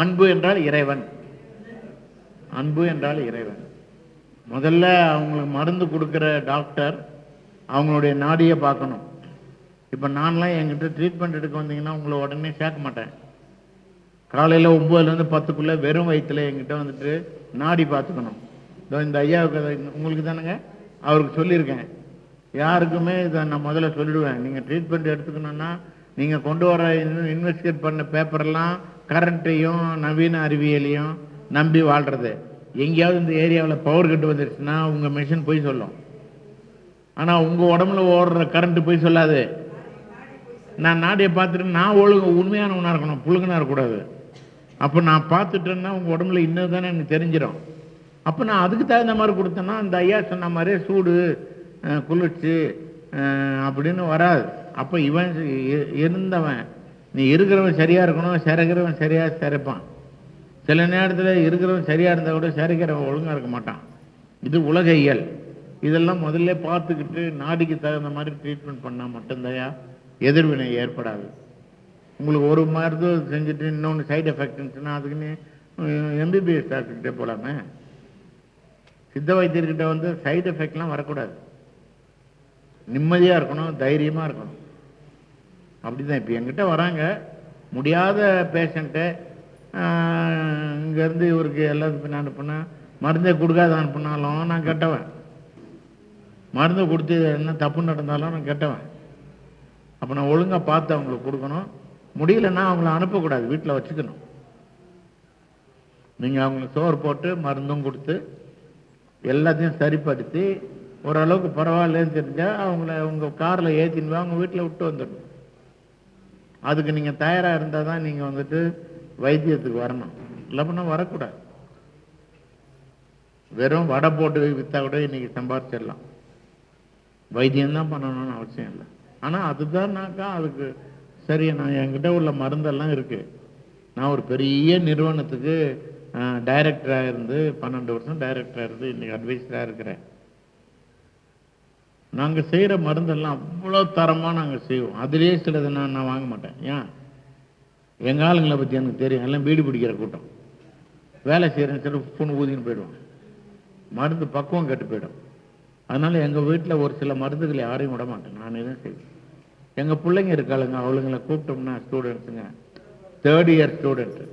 அன்பு என்றால் இறைவன். அன்பு என்றால் இறைவன். முதல்ல அவங்களுக்கு மருந்து கொடுக்குற டாக்டர் அவங்களுடைய நாடியை பார்க்கணும். இப்போ நான்லாம் என்கிட்ட ட்ரீட்மெண்ட் எடுக்க வந்தீங்கன்னா உங்களை உடனே சேர்க்க மாட்டேன். காலையில் ஒம்பதுலேருந்து பத்துக்குள்ளே வெறும் வயிற்றுல என்கிட்ட வந்துட்டு நாடி பார்த்துக்கணும். இதோ இந்த ஐயாவுக்கு உங்களுக்கு தானேங்க? அவருக்கு சொல்லியிருக்கேன். யாருக்குமே இதை நான் முதல்ல சொல்லிடுவேன். நீங்கள் ட்ரீட்மெண்ட் எடுத்துக்கணுன்னா நீங்கள் கொண்டு வர இன்வெஸ்டிகேட் பண்ண பேப்பரெல்லாம் கரண்ட்டையும் நவீன அறிவியலையும் நம்பி வாழ்கிறது எங்கேயாவது இந்த ஏரியாவில் பவர் கட்டு வந்துருச்சுன்னா உங்கள் மிஷின் போய் சொல்லும். ஆனால் உங்கள் உடம்புல ஓடுற கரண்ட்டு போய் சொல்லாது. நான் நாடியை பார்த்துட்டு நான் ஒழுங்கு உண்மையானவனாக இருக்கணும் புழுங்கனாக இருக்கக்கூடாது. அப்போ நான் பார்த்துட்டேன்னா உங்கள் உடம்புல இன்னும் தானே எனக்கு தெரிஞ்சிடும் அப்போ நான் அதுக்கு தகுந்த மாதிரி கொடுத்தேன்னா அந்த ஐயா சொன்ன மாதிரியே சூடு குளிர்ச்சி அப்படின்னு வராது. அப்போ இவன் இருந்தவன் நீ இருக்கிறவன் சரியாக இருக்கணும் சிறக்கிறவன் சரியாக சிறைப்பான் சில நேரத்தில் இருக்கிறவன் சரியாக இருந்தால் கூட சிறைக்கிறவன் ஒழுங்காக இருக்க மாட்டான். இது உலக இயல். இதெல்லாம் முதல்ல பார்த்துக்கிட்டு நாடிக்கு தகுந்த மாதிரி ட்ரீட்மெண்ட் பண்ணால் மட்டும்தான் எதிர்வினை ஏற்படாது. உங்களுக்கு ஒரு மருந்து செஞ்சுட்டு இன்னொன்று சைடு எஃபெக்ட் இருந்துச்சுன்னா அதுக்குன்னு எம்பிபிஎஸ் டாக்டர்கிட்ட போகலாமே சித்த வைத்தியர்கிட்ட வந்து சைடு எஃபெக்ட்லாம் வரக்கூடாது. நிம்மதியாக இருக்கணும் தைரியமாக இருக்கணும். அப்படி தான் இப்போ என்கிட்ட வராங்க. முடியாத பேஷண்ட்டு இங்கேருந்து இவருக்கு எல்லாத்துக்கும் நான் அனுப்புனா மருந்தே கொடுக்காத அனுப்புனாலும் நான் கெட்டவன். மருந்து கொடுத்து என்ன தப்பு நடந்தாலும் நான் கெட்டவன். அப்போ நான் ஒழுங்காக பார்த்து அவங்களுக்கு கொடுக்கணும். முடியலன்னா அவங்கள அனுப்பக்கூடாது வீட்டில் வச்சுக்கணும். நீங்கள் அவங்களுக்கு சோறு போட்டு மருந்தும் கொடுத்து எல்லாத்தையும் சரிப்படுத்தி ஓரளவுக்கு பரவாயில்லன்னு தெரிஞ்சால் அவங்கள உங்கள் காரில் ஏற்றின்னு அவங்க வீட்டில் விட்டு வந்துடணும். அதுக்கு நீங்கள் தயாராக இருந்தால் தான் நீங்கள் வந்துட்டு வைத்தியத்துக்கு வரணும். இல்லைன்னா வரக்கூடாது. வெறும் வடை போட்டு விற்றா கூட இன்றைக்கி சம்பாதிச்சிடலாம் வைத்தியம் தான் பண்ணணும்னு அவசியம் இல்லை. ஆனால் அதுதான்னாக்கா அதுக்கு சரி நான் என்கிட்ட உள்ள மருந்தெல்லாம் இருக்குது நான் ஒரு பெரிய நிறுவனத்துக்கு டைரக்டராக இருந்து பன்னெண்டு வருஷம் டைரக்டராக இருந்து இன்றைக்கி அட்வைஸராக இருக்கிறேன். நாங்கள் செய்கிற மருந்தெல்லாம் அவ்வளோ தரமாக நாங்கள் செய்வோம். அதுலேயே சிலது நான் நான் வாங்க மாட்டேன். ஏன்? எங்கள் ஆளுங்களை பற்றி எனக்கு தெரியும். எல்லாம் வீடு பிடிக்கிற கூட்டம். வேலை செய்கிறேன்னு சொல்லி பொண்ணு ஊதின்னு போயிடுவான் மருந்து பக்குவம் கெட்டு போயிடும். அதனால் எங்கள் வீட்டில் ஒரு சில மருந்துகளை யாரையும் விட மாட்டேன். நானே தான் செய்வேன். எங்கள் பிள்ளைங்க இருக்காளுங்க அவளுங்களை கூப்பிட்டோம்னா ஸ்டூடெண்ட்ஸுங்க தேர்ட் இயர் ஸ்டூடெண்ட்டு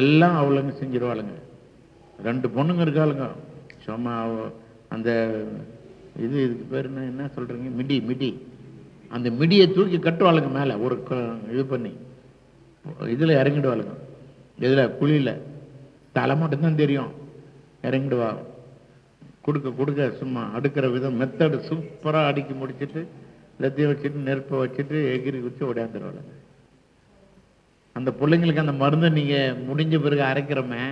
எல்லாம் அவளுங்க செஞ்சிருவாளுங்க. ரெண்டு பொண்ணுங்க இருக்காளுங்க. சும்மா அந்த இது இதுக்கு பேர் என்ன என்ன சொல்கிறீங்க மிடி மிடி. அந்த மிடியை தூக்கி கட்டுவாளுங்க மேலே. ஒரு இது பண்ணி. இதில் இறங்கிடுவாளுங்க. இதில் குழியில். தலை மட்டும்தான் தெரியும். இறங்கிடுவா. கொடுக்க கொடுக்க சும்மா அடுக்கிற விதம் மெத்தடு சூப்பராக அடுக்கி முடிச்சிட்டு எல்லாத்தையும் வச்சுட்டு நெருப்பை வச்சுட்டு எகிரி குச்சி உடையாந்துருவாளுங்க அந்த பிள்ளைங்களுக்கு அந்த மருந்தை நீங்கள் முடிஞ்ச பிறகு அரைக்கிறோமே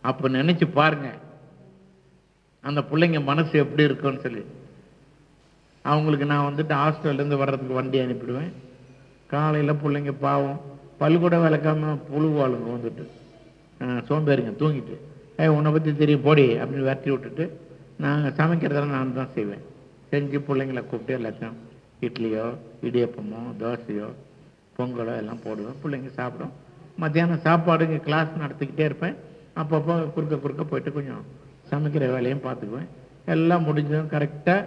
அப்போ நினச்சி பாருங்க. அந்த பிள்ளைங்க மனசு எப்படி இருக்குன்னு சொல்லி. அவங்களுக்கு நான் வந்துட்டு ஹாஸ்டல்லேருந்து வர்றதுக்கு வண்டி அனுப்பிடுவேன். காலையில் பிள்ளைங்க பாவம் பல்கூட விளக்காம புழுவாளுங்க வந்துட்டு. சோம்பேறிங்க தூங்கிட்டு. ஏ உன்னை பற்றி தெரியும் போடி அப்படின்னு விரட்டி விட்டுட்டு நாங்கள் சமைக்கிறதெல்லாம் நான் தான் செய்வேன். செஞ்சு பிள்ளைங்கள கூப்பிட்டு எல்லாத்தையும் இட்லியோ இடியப்பமோ தோசையோ பொங்கலோ எல்லாம் போடுவேன். பிள்ளைங்க சாப்பிடும். மத்தியானம் சாப்பாடு இங்கே கிளாஸ் நடத்திக்கிட்டே இருப்பேன். அப்பப்போ குறுக்க குறுக்க போயிட்டு கொஞ்சம் சமைக்கிற வேலையும் பார்த்துக்குவேன். எல்லாம் முடிஞ்சதும் கரெக்டாக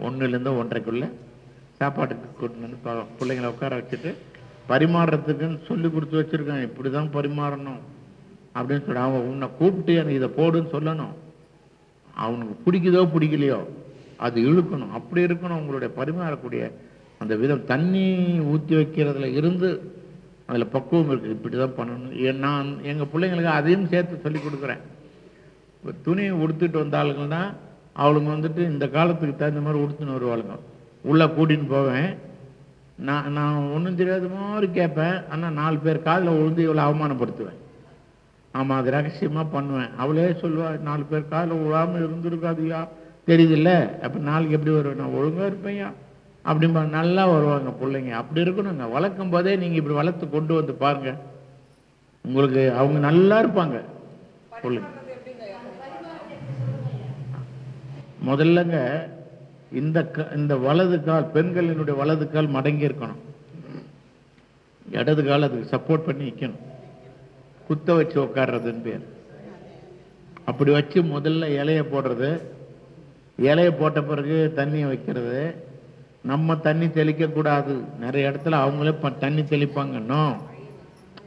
ஒன்றுலேருந்து ஒன்றரைக்குள்ளே சாப்பாட்டுக்கு கூட்டிட்டு வந்து பா- பிள்ளைங்கள உட்கார வச்சுட்டு பரிமாறுறதுக்குன்னு சொல்லி கொடுத்து வச்சுருக்கேன் இப்படி தான் பரிமாறணும் அப்படின்னு சொல்லி அவன் உன்னை கூப்பிட்டு எனக்கு இதை போடுன்னு சொல்லணும். அவனுக்கு பிடிக்குதோ பிடிக்கலையோ அது இழுக்கணும். அப்படி இருக்கணும். உங்களுடைய பரிமாறக்கூடிய அந்த விதம் தண்ணி ஊற்றி வைக்கிறதுல இருந்து அதில் பக்குவம் இருக்குது இப்படி தான் பண்ணணும். ஏன் நான் எங்கள் பிள்ளைங்களுக்கு அதையும் சேர்த்து சொல்லி கொடுக்குறேன். இப்போ துணி உடுத்துட்டு வந்த அவளுங்க வந்துட்டு இந்த காலத்துக்கு தகுந்த மாதிரி உடுத்துன்னு வருவாளுங்க. உள்ளே கூட்டின்னு போவேன். நான் நான் ஒன்றும் தெரியாத மாதிரி கேட்பேன். ஆனால் நாலு பேர் காதில் விழுந்து இவளை அவமானப்படுத்துவேன். ஆமாம் அது ரகசியமாக பண்ணுவேன். அவளே சொல்லுவா நாலு பேர் காதில் விழாமல் இருந்திருக்காதுயா? தெரியுதுல்ல? அப்போ நாளைக்கு எப்படி வருவேன்? நான் ஒழுங்காக இருப்பேன்யா? அப்படிம்பா நல்லா வருவாங்க பிள்ளைங்க. அப்படி இருக்கணுங்க. வளர்க்கும் போதே நீங்கள் இப்படி வளர்த்து கொண்டு வந்து பாருங்க. உங்களுக்கு அவங்க நல்லா இருப்பாங்க. பிள்ளைங்க. முதல்லங்க இந்த க- இந்த வலது கால் பெண்களினுடைய வலது கால் மடங்கி இருக்கணும். இடது கால் அதுக்கு சப்போர்ட் பண்ணி நிற்கணும் குத்த வச்சு உட்கார்றதுன்னு பேர் அப்படி வச்சு முதல்ல இலையை போடுறது. இலையை போட்ட பிறகு தண்ணியை வைக்கிறது. நம்ம தண்ணி தெளிக்கக்கூடாது நிறைய இடத்துல அவங்களே ப- தண்ணி தெளிப்பாங்க.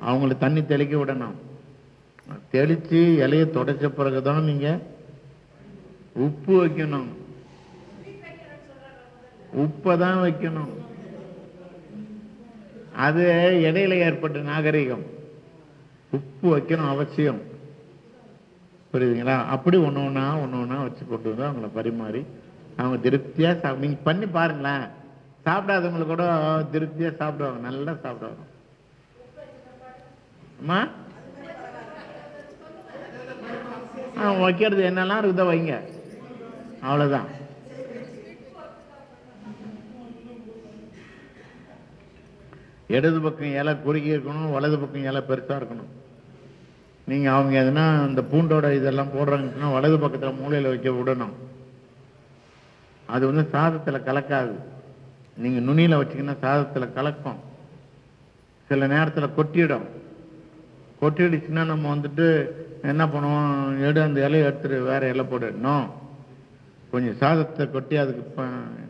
அவங்கள தண்ணி தெளிக்க விடணும். தெளித்து இலையை தொடச்ச பிறகுதான் நீங்கள் உப்பு வைக்கணும். உப்பை தான் வைக்கணும். அது இடையில ஏற்பட்ட நாகரிகம். உப்பு வைக்கணும் அவசியம். புரியுதுங்களா? அப்படி ஒன்று ஒன்றா ஒன்று ஒன்றா வச்சு கொண்டு வந்து அவங்கள பரிமாறி அவங்க திருப்தியாக சாப் நீங்கள் பண்ணி பாருங்களேன். சாப்பிடாதவங்களுக்கு கூட திருப்தியாக சாப்பிடுவாங்க நல்லா சாப்பிடுவாங்க. அம்மா? ஆ வைக்கிறது என்னெல்லாம் இருக்குதோ வைங்க. அவ்வளோதான் இடது பக்கம் இலை குறுகி இருக்கணும் வலது பக்கம் இலை பெருசாக இருக்கணும். நீங்கள் அவங்க எதுனா இந்த பூண்டோட இதெல்லாம் போடுறாங்கன்னா வலது பக்கத்தில் மூலையில் வைக்க விடணும். அது வந்து சாதத்தில் கலக்காது. நீங்கள் நுனியில் வச்சீங்கன்னா சாதத்தில் கலக்கும். சில நேரத்தில் கொட்டிடும். கொட்டிடுச்சுன்னா நம்ம வந்துட்டு என்ன பண்ணுவோம்? எடு அந்த இலையை எடுத்துட்டு வேறு இலை போடணும் கொஞ்சம் சாதத்தை கொட்டி அதுக்கு ப-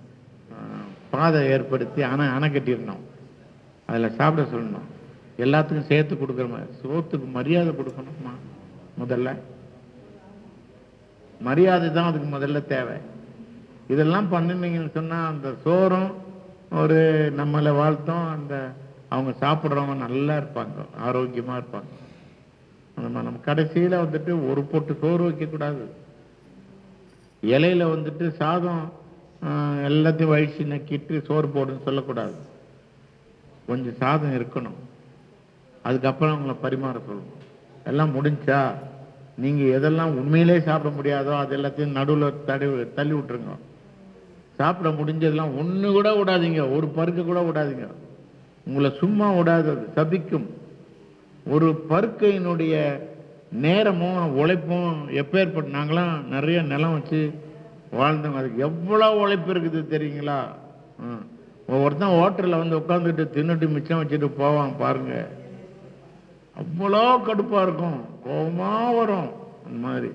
பாதை ஏற்படுத்தி அணை அணை கட்டிடணும். அதில் சாப்பிட சொல்லணும். எல்லாத்துக்கும் சேர்த்து கொடுக்குற மாதிரி சோத்துக்கு மரியாதை கொடுக்கணுமா முதல்ல. மரியாதை தான் அதுக்கு முதல்ல தேவை. இதெல்லாம் பண்ணினீங்கன்னு சொன்னால் அந்த சோறும் ஒரு நம்மளை வாழ்த்தும் அந்த அவங்க சாப்பிட்றவங்க நல்லா இருப்பாங்க ஆரோக்கியமாக இருப்பாங்க. நம்ம நம்ம கடைசியில் வந்துட்டு ஒரு பொட்டு சோறு வைக்கக்கூடாது. இலையில வந்துட்டு சாதம் எல்லாத்தையும் வழிச்சு நக்கிட்டு சோறு போடுன்னு சொல்லக்கூடாது. கொஞ்சம் சாதம் இருக்கணும். அதுக்கப்புறம் அவங்கள பரிமாற சொல்லணும். எல்லாம் முடிஞ்சா நீங்கள் எதெல்லாம் உண்மையிலே சாப்பிட முடியாதோ அது எல்லாத்தையும் நடுவில் தடி தள்ளி விட்டுருங்க. சாப்பிட முடிஞ்சதெல்லாம் ஒன்று கூட விடாதீங்க. ஒரு பருக்கு கூட விடாதீங்க. உங்களை சும்மா விடாது அது சபிக்கும். ஒரு பருக்கையினுடைய நேரமும் உழைப்பும் எப்பேற்பட்டு நாங்களாம் நிறைய நிலம் வச்சு வாழ்ந்தோம். அதுக்கு எவ்வளோ உழைப்பு இருக்குது தெரியுங்களா? ம். ஒவ்வொருத்தன் ஹோட்டலில் வந்து உட்காந்துட்டு தின்னுட்டு மிச்சம் வச்சுட்டு போவான் பாருங்க. அவ்வளோ கடுப்பாக இருக்கும். கோபமாக வரும் அந்த மாதிரி.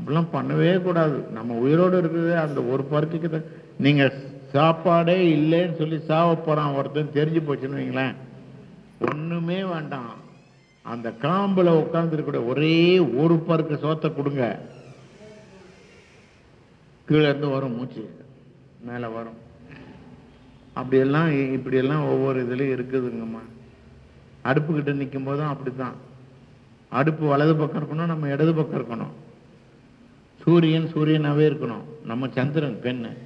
அப்படிலாம் பண்ணவே கூடாது. நம்ம உயிரோடு இருக்குது அந்த ஒரு பருத்திக்கு தான். நீங்கள் சாப்பாடே இல்லைன்னு சொல்லி சாவ போகிறான் ஒருத்தன் தெரிஞ்சு போச்சுன்னு வைங்களேன். ஒன்றுமே வேண்டாம். அந்த காம்பில் உட்காந்துருக்க ஒரே ஒரு பருக்கு சோத்தை கொடுங்க. கீழேருந்து வரும் மூச்சு மேலே வரும். அப்படியெல்லாம் இ- இப்படியெல்லாம் ஒவ்வொரு இதுலேயும் இருக்குதுங்கம்மா. அடுப்புக்கிட்ட நிற்கும் போதும் அப்படித்தான். அடுப்பு வலது பக்கம் இருக்கணும் நம்ம இடது பக்கம் இருக்கணும். சூரியன் சூரியனாகவே இருக்கணும். நம்ம சந்திரன் பெண்ணு.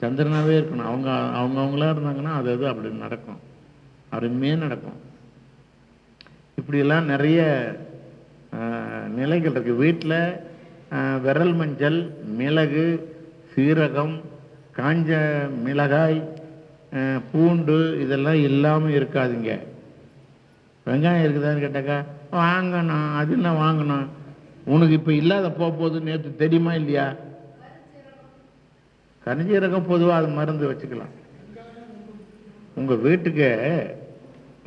சந்திரனாகவே இருக்கணும். அவங்க அவங்கவுங்களா இருந்தாங்கன்னா அது அது அப்படி நடக்கும். அருமையே நடக்கும். இப்படியெல்லாம் நிறைய நிலைகள் இருக்குது வீட்டில் விரல் மஞ்சள் மிளகு சீரகம் காஞ்ச மிளகாய் பூண்டு இதெல்லாம் இல்லாமல் இருக்காதுங்க. வெங்காயம் இருக்குதான்னு கேட்டாக்கா வாங்கணும் அது என்ன வாங்கணும்? உனக்கு இப்போ இல்லாத போக போகுது நேற்று தெரியுமா இல்லையா? கரிஞ்சீரகம் பொதுவாக அது மருந்து வச்சுக்கலாம். உங்கள் வீட்டுக்கு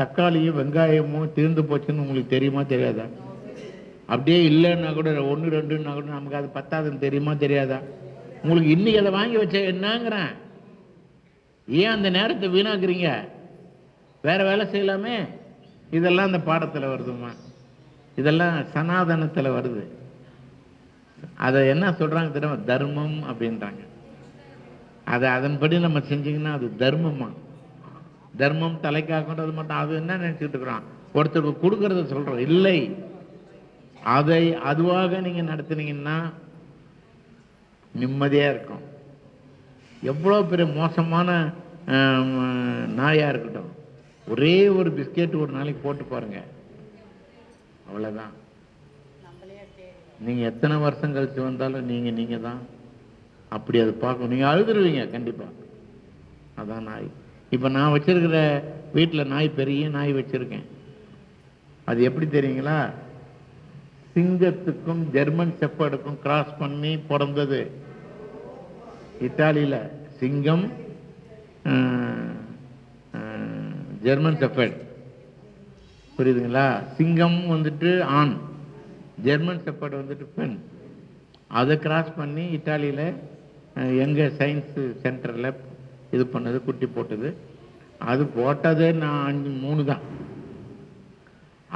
தக்காளியும் வெங்காயமும் தீர்ந்து போச்சுன்னு உங்களுக்கு தெரியுமா தெரியாதா? அப்படியே இல்லைன்னா கூட ஒன்று ரெண்டுன்னா கூட நமக்கு அது பத்தாதுன்னு தெரியுமா தெரியாதா? உங்களுக்கு இன்னைக்கு அதை வாங்கி வச்ச என்னங்கிறேன். ஏன் அந்த நேரத்தை வீணாக்குறீங்க? வேற வேலை செய்யலாமே? இதெல்லாம் அந்த பாடத்தில் வருதுமா இதெல்லாம் சனாதனத்தில் வருது. அதை என்ன சொல்கிறாங்க தெரியுமா? தர்மம் அப்படின்றாங்க. அதை அதன்படி நம்ம செஞ்சிங்கன்னா அது தர்மமாக தர்மம் தர்மம் தலைக்காக்கின்றது மட்டும் அது என்ன நினைச்சிட்டு இருக்கிறான்? ஒருத்தருக்கு கொடுக்கறத சொல்றோம் இல்லை. அதை அதுவாக நீங்க நடத்துனீங்கன்னா நிம்மதியா இருக்கும். எவ்வளோ பெரிய மோசமான நாயாக நாயா இருக்கட்டும். ஒரே ஒரு பிஸ்கெட் ஒரு நாளைக்கு போட்டு பாருங்க. அவ்வளோதான் நீங்கள் எத்தனை வருஷம் கழித்து வந்தாலும் நீங்கள் நீங்கள் தான் அப்படி அதை பார்க்கணும். நீங்கள் அழுதுருவீங்க கண்டிப்பாக அதான் நாய். இப்போ நான் வச்சுருக்கிற வீட்டில் நாய் பெரிய நாய் வச்சுருக்கேன். அது எப்படி தெரியுங்களா? சிங்கத்துக்கும் ஜெர்மன் செப்பர்டுக்கும் கிராஸ் பண்ணி பிறந்தது. இத்தாலியில் சிங்கம் ஜெர்மன் செப்பர்ட் புரியுதுங்களா? சிங்கம் வந்துட்டு ஆண் ஜெர்மன் செப்பர்ட் வந்துட்டு பெண். அதை கிராஸ் பண்ணி இத்தாலியில் எங்கள் சயின்ஸு சென்டரில் இது பண்ணது குட்டி போட்டது. அது போட்டதே நான் அஞ்சு மூணு தான்.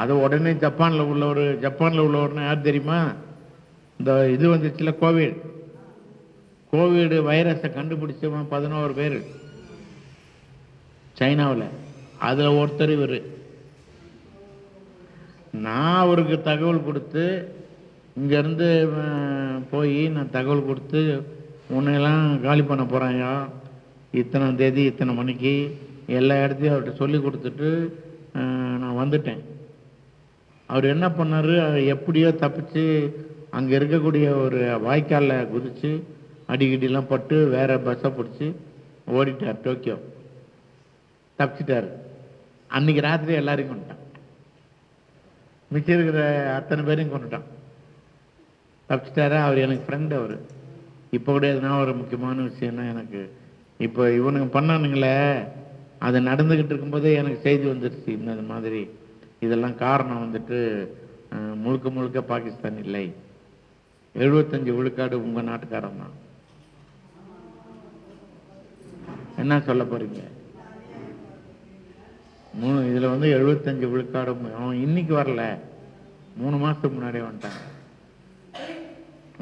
அது உடனே ஜப்பானில் உள்ளவர் ஜப்பானில் உள்ளவர்னா யார் தெரியுமா? இந்த இது வந்துச்சுல கோவிட் கோவிடு வைரஸை கண்டுபிடிச்சவன் பதினோரு பேர். சைனாவில். அதில் ஒருத்தர் இவர். நான் அவருக்கு தகவல் கொடுத்து இங்கேருந்து போய் நான் தகவல் கொடுத்து உன்னையெல்லாம் காலி பண்ண போகிறாயா இத்தனை தேதி இத்தனை மணிக்கு எல்லா இடத்தையும் அவர்கிட்ட சொல்லி கொடுத்துட்டு நான் வந்துட்டேன். அவர் என்ன பண்ணார்? எப்படியோ தப்பிச்சு அங்கே இருக்கக்கூடிய ஒரு வாய்க்காலில் குதித்து அடிக்கடிலாம் பட்டு வேறு பஸ்ஸை பிடிச்சி ஓடிட்டார் டோக்கியோ. தப்பிச்சிட்டார். அன்னைக்கு ராத்திரி எல்லாரையும் கொண்டுட்டான். மிச்சம் இருக்கிற அத்தனை பேரையும் கொண்டுட்டான். தப்பிச்சிட்டாரா? அவர் எனக்கு ஃப்ரெண்டு அவர். இப்போ கூட எதுனா ஒரு முக்கியமான விஷயம்னா எனக்கு இப்போ இவனுங்க பண்ணானுங்களே அது நடந்துக்கிட்டு இருக்கும்போதே எனக்கு செய்தி வந்துடுச்சு இந்த மாதிரி. இதெல்லாம் காரணம் வந்துட்டு முழுக்க முழுக்க பாகிஸ்தான் இல்லை. எழுபத்தஞ்சு விழுக்காடு உங்கள் நாட்டுக்காரன் தான். என்ன சொல்ல போகிறீங்க மூணு இதில் வந்து எழுபத்தஞ்சு விழுக்காடு அவன் இன்னைக்கு வரல. மூணு மாதத்துக்கு முன்னாடியே வந்துட்டான்.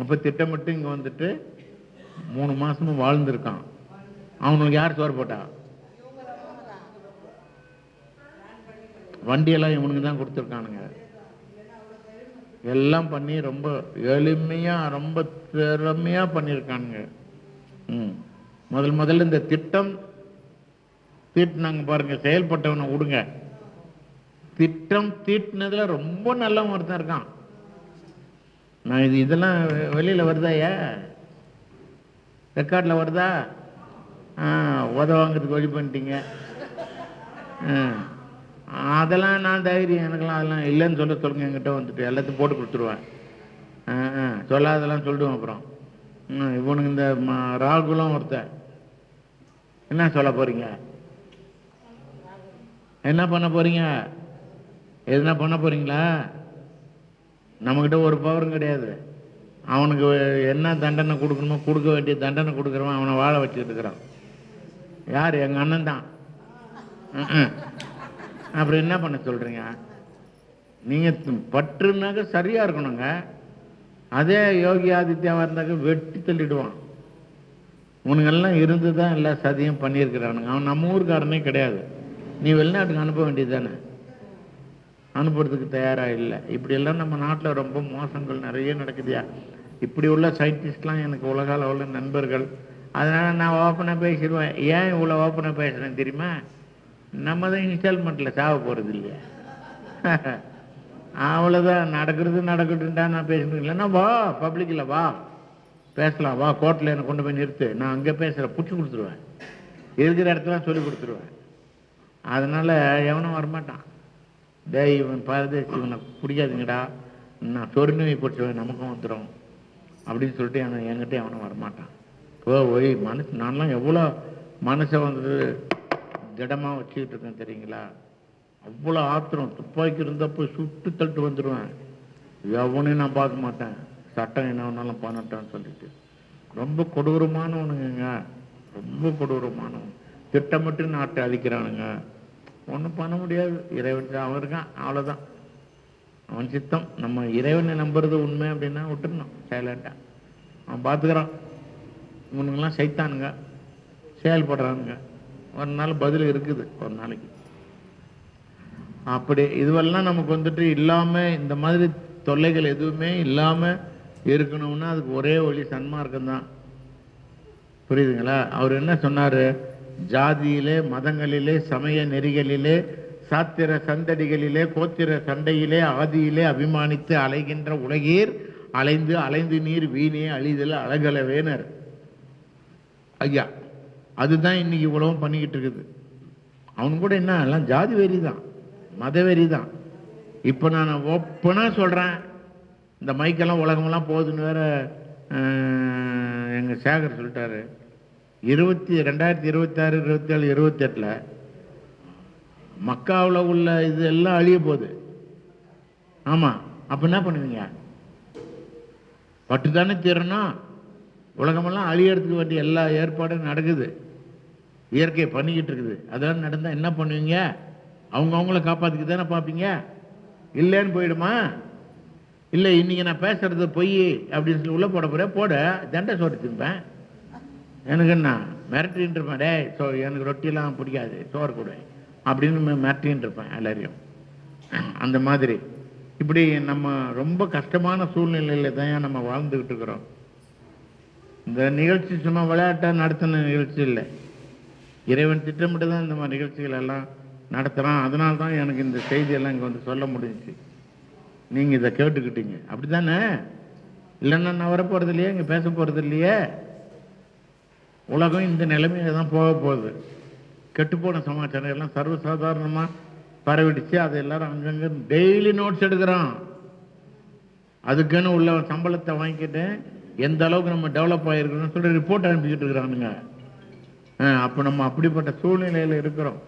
அப்போ திட்டமிட்டு இங்கே வந்துட்டு மூணு மாதமும் வாழ்ந்திருக்கான். அவனுக்கு யார் சோறு போட்டா? வண்டியெல்லாம் இவனுக்கு தான் கொடுத்துருக்கானுங்க. எல்லாம் பண்ணி ரொம்ப எளிமையா ரொம்ப திறமையா பண்ணியிருக்கானுங்க ம். முதல் முதல்ல இந்த திட்டம் தீட்டினாங்க பாருங்க செயல்பட்டவனை விடுங்க. திட்டம் தீட்டினதுல ரொம்ப நல்ல ஒருத்தன் இருக்கான். நான் இது இதெல்லாம் வெ- வெளியில வருதாயா ரெக்கார்டில் வருதா? ஆ உத வாங்குறதுக்கு வழி பண்ணிட்டீங்க. ஆ. அதெல்லாம் நான் தைரியம். எனக்கெல்லாம் அதெல்லாம் இல்லைன்னு சொல்ல சொல்லுங்க என்கிட்ட வந்துட்டு. எல்லாத்தையும் போட்டு கொடுத்துருவேன். ஆ ஆ சொல்லாதெல்லாம் சொல்லிடுவேன் அப்புறம். ம், இவனுக்கு இந்த ம- ராகுலம் ஒருத்தன் என்ன சொல்ல போறீங்க? என்ன பண்ண போறீங்க? எதுனா பண்ண போறீங்களா? நம்மக்கிட்ட ஒரு பவரும் கிடையாது. அவனுக்கு என்ன தண்டனை கொடுக்கணுமோ கொடுக்க வேண்டிய தண்டனை கொடுக்குறவன் அவனை வாழ வச்சுக்கிட்டு இருக்கிறான். யார்? எங்கள் அண்ணன் தான். அப்புறம் என்ன பண்ண சொல்கிறீங்க நீங்கள் பற்றுனாக்க சரியாக இருக்கணுங்க. அதே யோகி ஆதித்யாவாக இருந்தாக்க வெட்டி தள்ளிடுவான். உனக்கெல்லாம் இருந்து தான் எல்லா சதியும் பண்ணியிருக்கிறானுங்க. அவன் நம்ம ஊருக்காரனே கிடையாது. நீ வெளிநாட்டுக்கு அனுப்ப வேண்டியது தானே அனுப்புறதுக்கு தயாராக இல்லை. இப்படியெல்லாம் நம்ம நாட்டில் ரொம்ப மோசங்கள் நிறைய நடக்குதுயா? இப்படி உள்ள சயின்டிஸ்ட்லாம் எனக்கு உலக அளவில் நண்பர்கள். அதனால் நான் ஓப்பனாக பேசிடுவேன். ஏன் இவ்வளோ ஓப்பனாக பேசுகிறேன் தெரியுமா? நம்ம தான் இன்ஸ்டால்மெண்ட்டில் சாவ போகிறது இல்லையா? அவ்வளோதான் நடக்கிறது நடக்கட்டுன்டா நான் பேசணும் இல்லைன்னா வா பப்ளிக்கில் வா. பேசலாம். வா கோர்ட்டில் என்னை கொண்டு போய் நிறுத்து. நான் அங்கே பேசுகிறேன் பிடிச்சி கொடுத்துருவேன். இருக்கிற இடத்துல சொல்லி கொடுத்துருவேன். அதனால் எவனும் வரமாட்டான். டேய் இவன் பாரதேசி இவனை பிடிக்காதுங்கடா. நான் சொருநோய் பிடிச்சவன் நமக்கும் வந்துடும் அப்படின்னு சொல்லிட்டு அவன் என்கிட்ட எவனும் வரமாட்டான். ஓ ஒய் மனசு நான்லாம் எவ்வளோ மனசை வந்து திடமாக வச்சுக்கிட்டு இருக்கேன் தெரியுங்களா? அவ்வளோ ஆத்திரம். துப்பாக்கி இருந்தப்போ சுட்டு தட்டு வந்துடுவேன் எவனையும் நான் பார்க்க மாட்டேன். சட்டம் என்ன வேணாலும் பண்ணட்டான்னு சொல்லிட்டு. ரொம்ப கொடூரமானவனுங்க ரொம்ப கொடூரமானவன். திட்டமிட்டு நாட்டை அழிக்கிறானுங்க. ஒன்றும் பண்ண முடியாது. இறைவன் அவன் இருக்கான். அவ்வளோதான் அவன் சித்தம். நம்ம இறைவனை நம்புறது உண்மை அப்படின்னா விட்டுருணும் சைலண்டாக அவன் பார்த்துக்கிறான் இவனுங்கெல்லாம் சைத்தானுங்க. செயல்படுறானுங்க. ஒரு நாள் பதில் இருக்குது ஒரு நாளைக்கு. அப்படி இதுவெல்லாம் நமக்கு வந்துட்டு இல்லாமல் இந்த மாதிரி தொல்லைகள் எதுவுமே இல்லாமல் இருக்கணும்னா அதுக்கு ஒரே ஒளி சன்மார்க்கம் தான். புரியுதுங்களா? அவர் என்ன சொன்னார்? ஜாதியிலே மதங்களிலே சமய நெறிகளிலே சாத்திர சந்தடிகளிலே கோத்திர சண்டையிலே ஆதியிலே அபிமானித்து அலைகின்ற உலகீர் அலைந்து அலைந்து நீர் வீணே அழிதல் அழகலவேனர். ஐயா அதுதான் இன்னைக்கு உலகம் பண்ணிக்கிட்டு இருக்குது. அவன் கூட என்ன எல்லாம் ஜாதி வெறி தான் மத வெறி தான் இப்போ நான் ஒப்பனாக சொல்கிறேன் இந்த மைக்கெல்லாம் உலகமெல்லாம் போகுதுன்னு வேற எங்கள் சேகர் சொல்லிட்டாரு. இருபத்தி ரெண்டாயிரத்தி இருபத்தாறு இருபத்தேழு இருபத்தெட்டில் மக்காவில் உள்ள இது எல்லாம் அழிய போகுது. ஆமாம் அப்போ என்ன பண்ணுவீங்க? பட்டு தானே தீரணும்? உலகமெல்லாம் அழியறதுக்கு வேண்டிய எல்லா ஏற்பாடும் நடக்குது. இயற்கை பண்ணிக்கிட்டு இருக்குது. அதெல்லாம் நடந்தால் என்ன பண்ணுவீங்க? அவங்கவுங்கள காப்பாற்றிக்க தானே பார்ப்பீங்க? இல்லைன்னு போயிடுமா? இல்லை இன்னைக்கு நான் பேசுகிறது பொய் அப்படின்னு சொல்லி உள்ளே போட போகிறேன் போட தண்டை சோறு திம்பேன் எனக்கு என்ன மிரட்டின்னு இருப்பேன். டேய் சோ எனக்கு ரொட்டிலாம் பிடிக்காது. சோறு கொடு. அப்படின்னு மிரட்டின்னு இருப்பேன் எல்லாரையும். அந்த மாதிரி. இப்படி நம்ம ரொம்ப கஷ்டமான சூழ்நிலையில் தான் நம்ம வாழ்ந்துக்கிட்டு இருக்கிறோம். இந்த நிகழ்ச்சி சும்மா விளையாட்டாக நடத்தின நிகழ்ச்சி இல்லை. இறைவன் திட்டமிட்டு தான் இந்த மாதிரி நிகழ்ச்சிகள் எல்லாம் நடத்துகிறான் அதனால தான் எனக்கு இந்த செய்தியெல்லாம் இங்கே வந்து சொல்ல முடிஞ்சுச்சு. நீங்கள் இதை கேட்டுக்கிட்டீங்க. அப்படி தானே இல்லைன்னா நான் வரப்போகிறது இல்லையே இங்கே பேச போகிறது இல்லையே உலகம் இந்த நிலைமையில தான் போக போகுது. கெட்டுப்போன சமாச்சாரம் எல்லாம் சர்வசாதாரணமாக பரவிடுச்சு. அதை எல்லாரும் அங்கங்கே டெய்லி நோட்ஸ் எடுக்கிறான். அதுக்குன்னு உள்ள சம்பளத்தை வாங்கிக்கிட்டேன் எந்த அளவுக்கு நம்ம டெவலப் ஆகிருக்கணும்னு சொல்லி ரிப்போர்ட் அனுப்பிச்சுட்டு இருக்கிறானுங்க. அப்போ நம்ம அப்படிப்பட்ட சூழ்நிலையில் இருக்கிறோம்.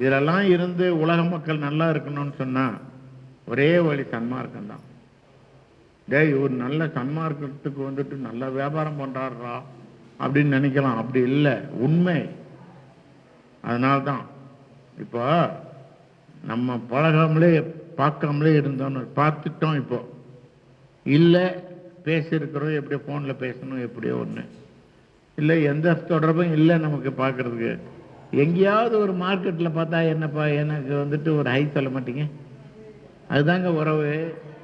இதிலெல்லாம் இருந்து உலக மக்கள் நல்லா இருக்கணும்னு சொன்னால் ஒரே வழி சன்மார்க்கம் தான். டேய் ஒரு நல்ல சன்மார்க்கத்துக்கு வந்துட்டு நல்ல வியாபாரம் பண்ணுறாரா அப்படின்னு நினைக்கலாம். அப்படி இல்லை உண்மை. அதனால தான் இப்போ நம்ம பழகாமலே பார்க்காமலே இருந்தோம்னு பார்த்துட்டோம் இப்போ. இல்லை பேசியிருக்கிறோம் எப்படியோ ஃபோனில் பேசணும் எப்படியோ ஒன்று இல்லை எந்த தொடர்பும் இல்லை நமக்கு பார்க்கறதுக்கு. எங்கேயாவது ஒரு மார்க்கெட்டில் பார்த்தா என்னப்பா எனக்கு வந்துட்டு ஒரு ஹை சொல்ல மாட்டீங்க? அதுதாங்க உறவு.